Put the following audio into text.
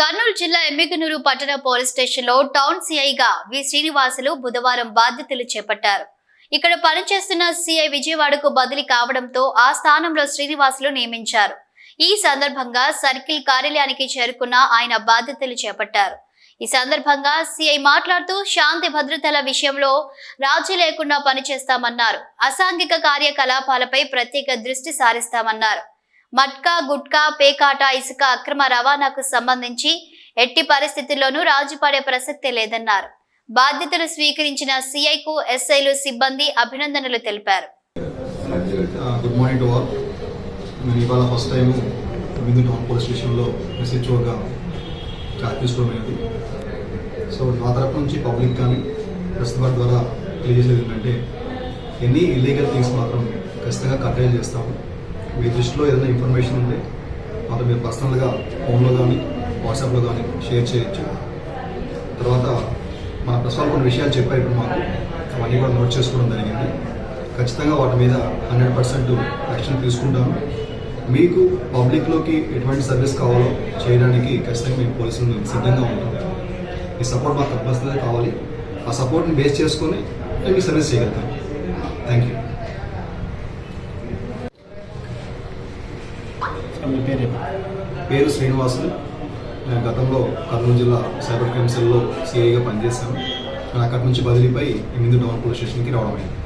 కర్నూలు జిల్లా ఎమ్మిగనూరు పట్టణ పోలీస్ స్టేషన్లో టౌన్ సిఐగా వి శ్రీనివాసులు బుధవారం బాధ్యతలు చేపట్టారు. ఇక్కడ పనిచేస్తున్న సిఐ విజయవాడకు బదిలీ కావడంతో ఆ స్థానంలో శ్రీనివాసులు నియమించారు. ఈ సందర్భంగా సర్కిల్ కార్యాలయానికి చేరుకున్న ఆయన బాధ్యతలు చేపట్టారు. ఈ సందర్భంగా సిఐ మాట్లాడుతూ శాంతి భద్రతల విషయంలో రాజీ లేకుండా పనిచేస్తామన్నారు. అసాంఘిక కార్యకలాపాలపై ప్రత్యేక దృష్టి సారిస్తామన్నారు. మట్కా గుట్కా పేకాట ఇసుక అక్రమ రవాణాకు సంబంధించి ఎట్టి పరిస్థితుల్లోనూ రాజీపడే ప్రసక్తే లేదన్నారు. బాధ్యతలు స్వీకరించిన సిఐకు ఎస్ఐలు సిబ్బంది అభినందనలు తెలిపారు. Good morning to all. నేను ఇవాళ ఫస్ట్ టైం మిందు టౌన్ పోలీస్ స్టేషన్లో ఎస్హెచ్ఓగా చార్జ్ తీసుకోమైనది సో నా తరపు నుంచి పబ్లిక్ కానీ ప్రెస్ ద్వారా తెలియజేసేది ఏంటంటే ఎన్ని ఇల్లీగల్ థింగ్స్ మాత్రం ఖచ్చితంగా కంట్రోల్ చేస్తాము. మీ దృష్టిలో ఏదైనా ఇన్ఫర్మేషన్ ఉంటే మాతో మీరు పర్సనల్గా ఫోన్లో కానీ వాట్సాప్లో కానీ షేర్ చేయొచ్చు. తర్వాత మన ప్రెస్ కొన్ని విషయాలు చెప్పారు ఇప్పుడు మాకు. అవన్నీ కూడా నోట్ చేసుకోవడం జరిగింది. ఖచ్చితంగా వాటి మీద హండ్రెడ్ పర్సెంట్ యాక్షన్ తీసుకుంటాము మీకు పబ్లిక్లోకి ఎటువంటి సర్వీస్ కావాలో చేయడానికి ఖచ్చితంగా మేము పోలీసులు సిద్ధంగా ఉంటాం. ఈ సపోర్ట్ మాకు తప్పనిసరిగా కావాలి. ఆ సపోర్ట్ని బేస్ చేసుకొని మేము మీకు సర్వీస్ చేయగలుగుతాం. థ్యాంక్ యూ పేరు? పేరు శ్రీనివాసులు. నేను గతంలో కర్నూలు జిల్లా సైబర్ క్రైమ్ సెల్లో సిఐగా పనిచేశాను నేను అక్కడి నుంచి బదిలీపై ఎనిమిది డౌన్ పోలీస్ స్టేషన్కి రావడం అయింది